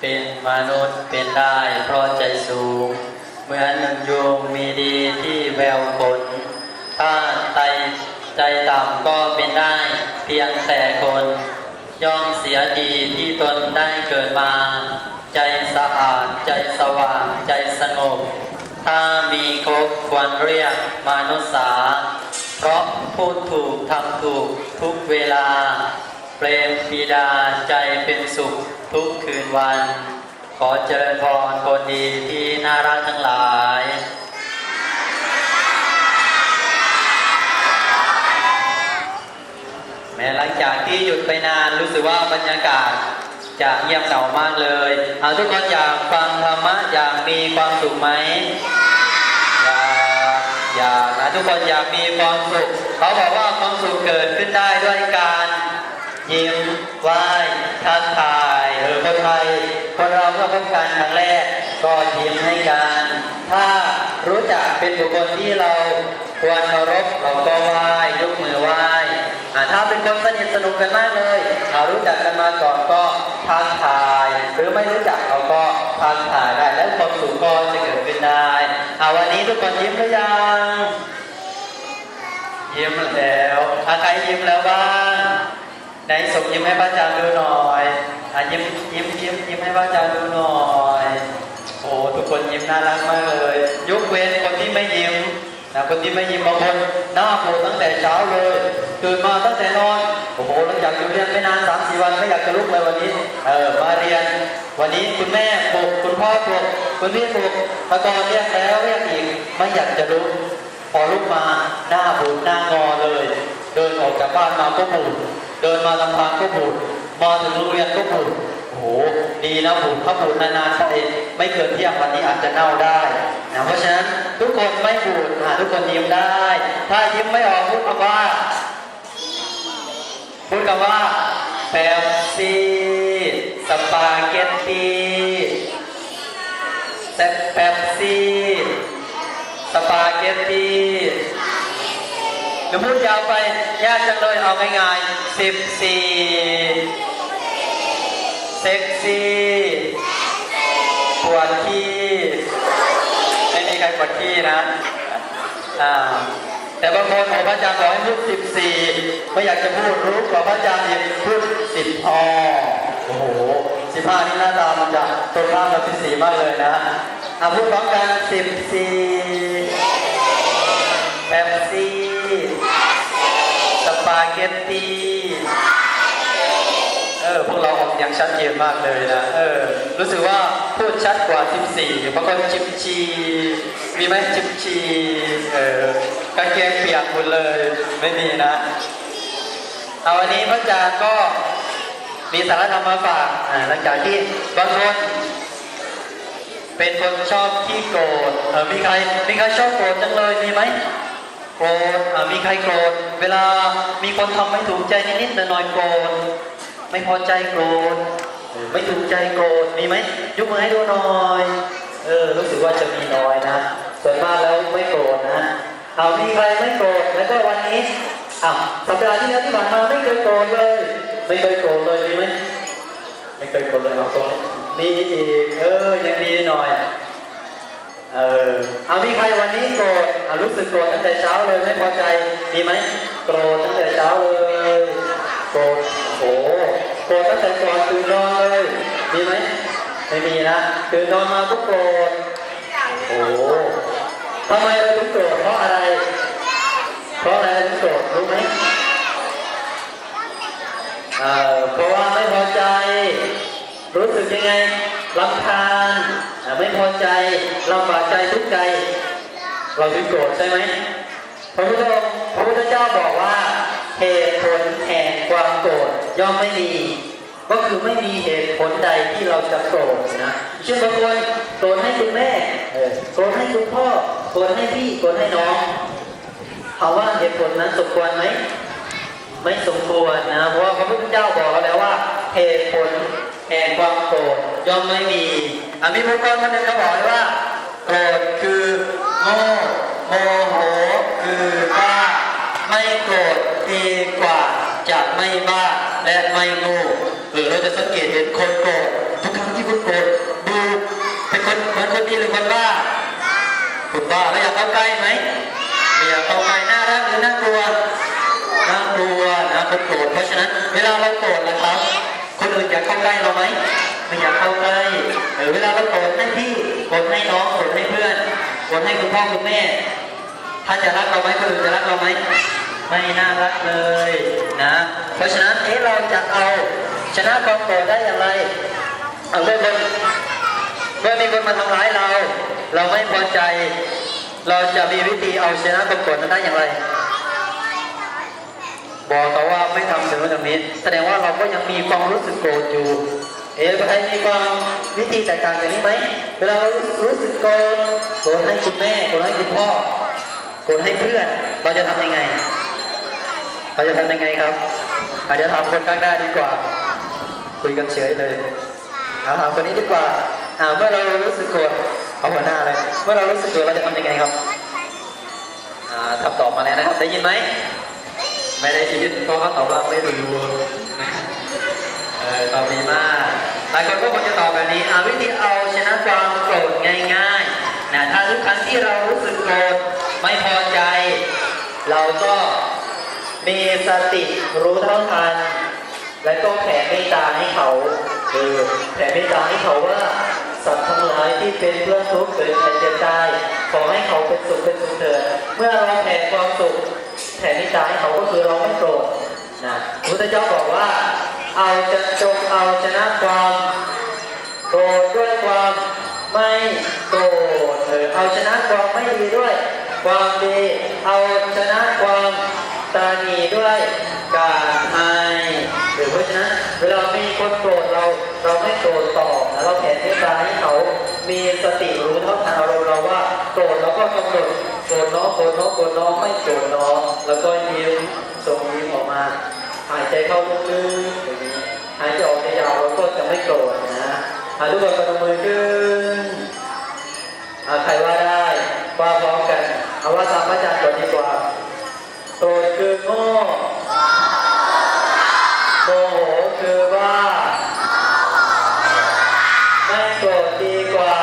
เป็นมนุษย์เป็นได้เพราะใจสูง เหมือนหนึ่งยุงมีดีที่แววผล ถ้าใจใจต่ำก็เป็นได้เพียงแต่คน ย่อมเสียดีที่ตนได้เกิดมา ใจสะอาดใจสว่างใจสงบถ้ามีครบควรเรียกมนุษย์สา เพราะพูดถูกทำถูกทุกเวลาเปรมปีดาใจเป็นสุข ทุกคืนวัน ขอเจริญพรคนดีที่น่ารักทั้งหลาย แม้หลังจากที่หยุดไปนานรู้สึกว่าบรรยากาศจะเงียบเหงามากเลยเอาทุกคนอยากฟังธรรมะอยากมีความสุขไหมอยากอยากนะทุกคนอยากมีความสุขเขาบอกว่าความสุขเกิดขึ้นได้ด้วยการยิ้มไหว้ทักทาย เออคนไทยคนเราก็พบกันครั้งแรกก็ยิ้มให้กัน ถ้ารู้จักเป็นบุคคลที่เราควรเคารพเราก็ไหว้ยกมือไหว้ถ้าเป็นคนสนิทสนุกกันมากเลยเรารู้จักกันมาก่อนก็ทักทาย หรือไม่รู้จักเราก็ทักทายได้แล้วความสุขก็จะเกิดขึ้นได้อาวันนี้ทุกคนยิ้มหรือยังยิ้มแล้วใครยิ้มแล้วบ้างไหนส่งยิ้มให้พระอาจารย์ดูหน่อย อะยิ้มยิ้มยิ้มยิ้มให้พระอาจารย์ดูหน่อย โอ้ทุกคนยิ้มน่ารักมากเลย ยกเว้นคนที่ไม่ยิ้มนะคนที่ไม่ยิ้มบางคนหน้าปูดตั้งแต่เช้าเลยตื่นมาตั้งแต่นอนโอ้โหหลังจากอยู่เรียนไม่นานสามสี่วันไม่อยากจะลุกเลยวันนี้เออมาเรียน วันนี้คุณแม่ปลุกคุณพ่อปลุกคุณพี่ปลุกตะกอนเรียกแล้วเรียกอีกไม่อยากจะลุกพอลุกมาหน้าบูดหน้างอเลย เดินออกจากบ้านมาก็บูดเดินมาลำพังก็บูด มาถึงโรงเรียนก็บูดโอ้โหดีนะบูดถ้าบูดนานๆไปไม่เกินเที่ยงวันนี้อาจจะเน่าได้นะเพราะฉะนั้นทุกคนไม่บูดอะทุกคนยิ้มได้ ถ้ายิ้มไม่ออกพูดคำว่าพูดคำว่าเป๊ปซี่สปาเกตตีเป๊ปซีสปาเกตตีหรือพูดยาวไปยากจังเลยเอาง่ายๆสิบสี่ เซ็กซี่ปวดขี้ไม่มีใครปวดขี้นะอ่าแต่บางคนของพระอาจารย์บอกให้พูดสิบสี่ไม่อยากจะพูดรู้กว่าพระอาจารย์อีกพูดสิบพอโอ้โหสิบห้านี่หน้าตามันจะตรงข้ามกับสิบสี่มากเลยนะอะพูดพร้อมกันสิบสี่แป๊บซี่สปาเกตตีเออพวกเราออกอย่างชัดเจนมากเลยนะเออรู้สึกว่าพูดชัดกว่าสิบสี่บางคนจิบชีมีไหมจิบชีเออกางเกงเปียกหมดเลยไม่มีนะเอาวันนี้พระอาจารย์ก็มีสาระธรรมมาฝากหลังจากที่บางคนเป็นคนชอบที่โกรธมีใครมีใครชอบโกรธจังเลยมีไหมโกรธมีใครโกรธเวลามีคนทำไม่ถูกใจนิดๆหน่อยๆโกรธ ไม่พอใจโกรธไม่ถูกใจโกรธมีไหมยกมือให้ดูหน่อยเออรู้สึกว่าจะมีน้อยนะส่วนมากแล้วไม่โกรธนะเอามีใครไม่โกรธแล้วก็วันนี้อ้าวสัปดาห์ที่แล้วที่ผ่านมาไม่เคยโกรธเลย ไม่เคยโกรธเลยมีไหมไม่เคยโกดเลยเอาตรงนี้อีกเออยังดีหน่อยเออเอามีใครวันนี้โกรธอะรู้สึกโกรธตั้งแต่เช้าเลยไม่พอใจมีไหมโกรธตั้งแต่เช้าเลยโกรธ โอ้โกรธตั้งแต่ก่อนตื่นนอนเลย มีไหมไม่มีนะตื่นนอนมาก็โกรธโอ้ทำไมเราถึงโกรธเพราะอะไร เพราะอะไรถึงโกรธรู้ไหมเอ่อเพราะว่าไม่พอใจ รู้สึกยังไงรำคาญไม่พอใจลำบากใจทุกข์ใจ เราถึงโกรธใช่ไหมพระพุทธองค์พระพุทธเจ้าบอกว่าเหตุ ความโกรธย่อมไม่มี ก็คือไม่มีเหตุผลใดที่เราจะโกรธนะเช่นบางคนโกรธให้คุณแม่เออโกรธให้คุณพ่อโกรธให้พี่โกรธให้น้องเอาว่าเหตุผลนั้นสมควรไหมไม่สมควรนะเพราะว่าพระพุทธเจ้าบอกแล้วว่าเหตุผลแห่งความโกรธย่อมไม่มีอะมีบุคคลคนหนึ่งเขาบอกไว้ว่าโกรธคือโง่โมโหคือบ้าไม่โกรธดีกว่า จะไม่บ้าและไม่โง่หรือเราจะสังเกตเห็นคนโกรธทุกครั้งที่คุณโกรธดูเป็นคนเหมือนคนดีหรือคนบ้าคุณบ้าแล้วอยากเข้าใกล้ไหมไม่อยากเข้าใกล้น่ารักหรือน่ากลัวน่ากลัวนะคนโกรธเพราะฉะนั้นเวลาเราโกรธนะครับ คนอื่นอยากเข้าใกล้เราไหมไม่อยากเข้าใกล้เออเวลาเราโกรธให้พี่โกรธให้น้องโกรธให้เพื่อนโกรธให้คุณพ่อคุณแม่ถ้าจะรักเราไหมคนอื่นจะรักเราไหม ไม่น่ารักเลยนะ เพราะฉะนั้นเอ๊ะเราจะเอาชนะความโกรธได้อย่างไร เอาเมื่อคนเมื่อมีคนมาทำร้ายเรา เราไม่พอใจ เราจะมีวิธีเอาชนะความโกรธนั้นได้อย่างไร บอกเขาว่าไม่ทำถึงตรงนี้ แสดงว่าเราก็ยังมีความรู้สึกโกรธอยู่เอ๊ะใครมีความวิธีแตกต่างจากนี้ไหมเวลาเรารู้สึกโกรธโกรธให้คุณแม่โกรธให้คุณพ่อโกรธให้เพื่อน เราจะทำยังไง เราจะทำยังไงครับอาจจะถามคนข้างหน้าดีกว่า คุยกันเฉยเลยเอาถามคนนี้ดีกว่าอ่าเมื่อเรารู้สึกโกรธเอาหัวหน้าเลย เมื่อเรารู้สึกโกรธเราจะทำยังไงครับอ่าทำตอบมาแล้วนะครับ ได้ยินไหมไม่ได้คิดเพราะเขาตอบว่าไม่รู้เออตอบดีมากหลายคนก็คงจะตอบแบบนี้อ่าวิธีเอาชนะความโกรธง่ายๆนะถ้าทุกครั้งที่เรารู้สึกโกรธไม่พอใจ เราก็ มีสติรู้เท่าทัน และก็แผ่เมตตาให้เขาเออแผ่เมตตาให้เขาว่าสัตว์ทั้งหลายที่เป็นเพื่อนทุกข์เกิดแผ่เจ็บตายขอให้เขาเป็นสุขเป็นสุขเถิดเมื่อเราแผ่ความสุขแผ่เมตตาให้เขาก็คือเราไม่โกรธนะพระพุทธเจ้าบอกว่า เอาจะจงเอาชนะความโกรธด้วยความไม่โกรธเออเอาชนะความไม่ดีด้วย ความดีเอาชนะความ ตานีด้วยการให้หรือเพราะฉะนั้นเวลามีคนโกรธเราเราไม่โกรธตอบนะเราแผ่เมตตาให้เขามีสติรู้เท่าทันอารมณ์เราว่าโกรธแล้วก็กำหนดโกรธน้องโกรธน้องโกรธน้องไม่โกรธน้องแล้วก็ยิ้มส่งยิ้มออกมา หายใจเข้าลึกๆอย่างนี้หายใจออกยาวๆแล้วก็จะไม่โกรธนะหาทุกคนประมือขึ้นใครว่าได้ว่าพร้อมกันเอาว่าตามพระอาจารย์ก่อนดีกว่า โกรธคือโง่โมโหคือว่าไม่โกรธดีกว่า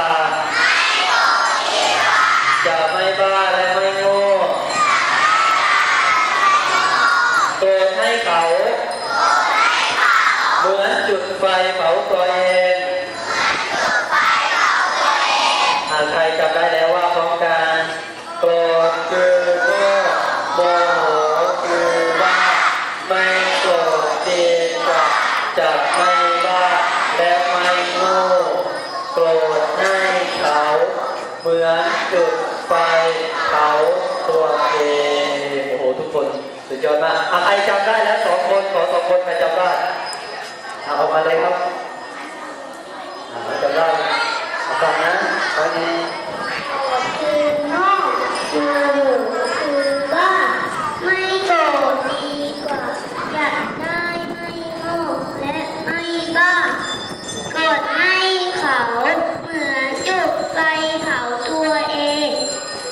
จะไม่บ้าและไม่โง่โกรธให้เขา เหมือนจุดไฟเผาตัวเองหากใครจำได้แล้วว่าพร้อมกันโกรธคือ จำได้แล้วสองคนขอสองคนใครจำได้อะเอามาเลยครับอะจำได้ฟังนะฟังนี้คือโง่คือคือว่าไม่โกรธดีกว่าอยากได้ไม่โง่และไม่บ้าโกรธให้เขาเหมือนจุดไฟเผาตัวเอง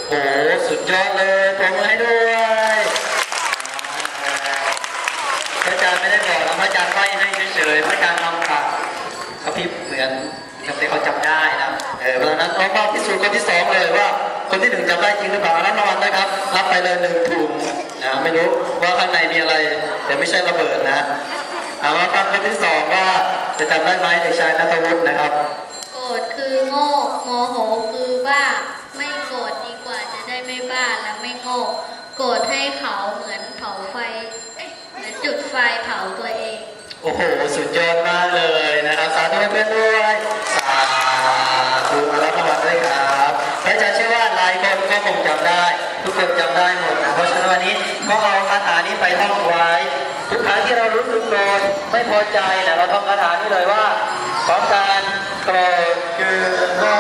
โอ้โหสุดยอดเลยปรบมือให้ด้วยพระอาจารย์ไม่ได้บอกนะพระอาจารย์ใบ้ให้เฉยๆพระอาจารย์ทำปากกระพริบเหมือนกับที่เขา จำได้นะเออเพราะฉะนั้นน้องก็พิสูจน์คนที่สองเลยว่า คนที่หนึ่งจำได้จริงหรือเปล่ารับรางวัลนะครับรับไปเลยหนึ่งถุงนะไม่รู้ว่าข้างในมีอะไรแต่ไม่ใช่ระเบิดนะเอามาฟังคนที่สองว่าจะจำได้ไหมเด็กชายนัทวุฒินะครับโกรธคือโง่โมโหคือบ้าไม่โกรธดีกว่าจะได้ไม่บ้าและไม่โง่โกรธให้เขาเหมือนเผาไฟเอ๊ะเหมือนจุดไฟเผาตัวเอง โอ้โห สุดยอดมากเลยนะครับ สาธุเพื่อนๆด้วย จำได้ ทุกคนจำได้หมดนะเพราะฉะนั้นวันนี้ก็เอาคาถานี้ไปท่องไว้ ทุกครั้งที่เรารู้สึกโกรธไม่พอใจนะเราท่องคาถานี้เลยว่า ของการโกรธคือโง่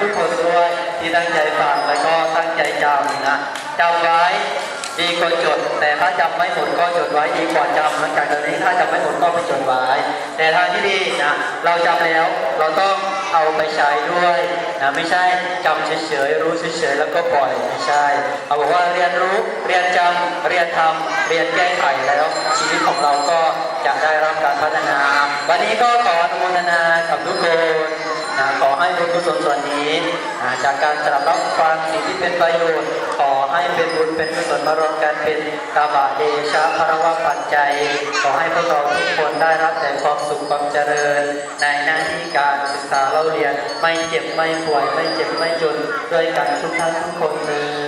ทุกคนด้วยที่ตั้งใจฟังและก็ตั้งใจจำนะจำไว้มีคนจด แต่ถ้าจำไม่หมดก็จดไว้ดีกว่าจำหลังจากนี้ถ้าจำไม่หมดก็ไปจดไว้ แต่ทางที่ดีนะเราจำแล้วเราต้องเอาไปใช้ด้วยนะไม่ใช่จำเฉยๆรู้เฉยๆแล้วก็ปล่อยไม่ใช่ เอาบอกว่าเรียนรู้เรียนจำเรียนทำเรียนแก้ไขแล้ว ชีวิตของเราก็จะได้รับการพัฒนา วันนี้ก็ขออนุโมทนากับทุกคน นะขอให้บุญกุศลส่วนนี้นะจากการตรับรับฟังสิ่งที่เป็นประโยชน์ ขอให้เป็นบุญเป็นกุศลมารวมกันเป็นตาบะเดชะพระวะปัจจัย ขอให้พวกเราทุกคนได้รับแต่ความสุขความเจริญ ในหน้าที่การศึกษาเราเรียนไม่เจ็บไม่ป่วยไม่เจ็บไม่จนด้วยกันทุกท่านทุกคนเลย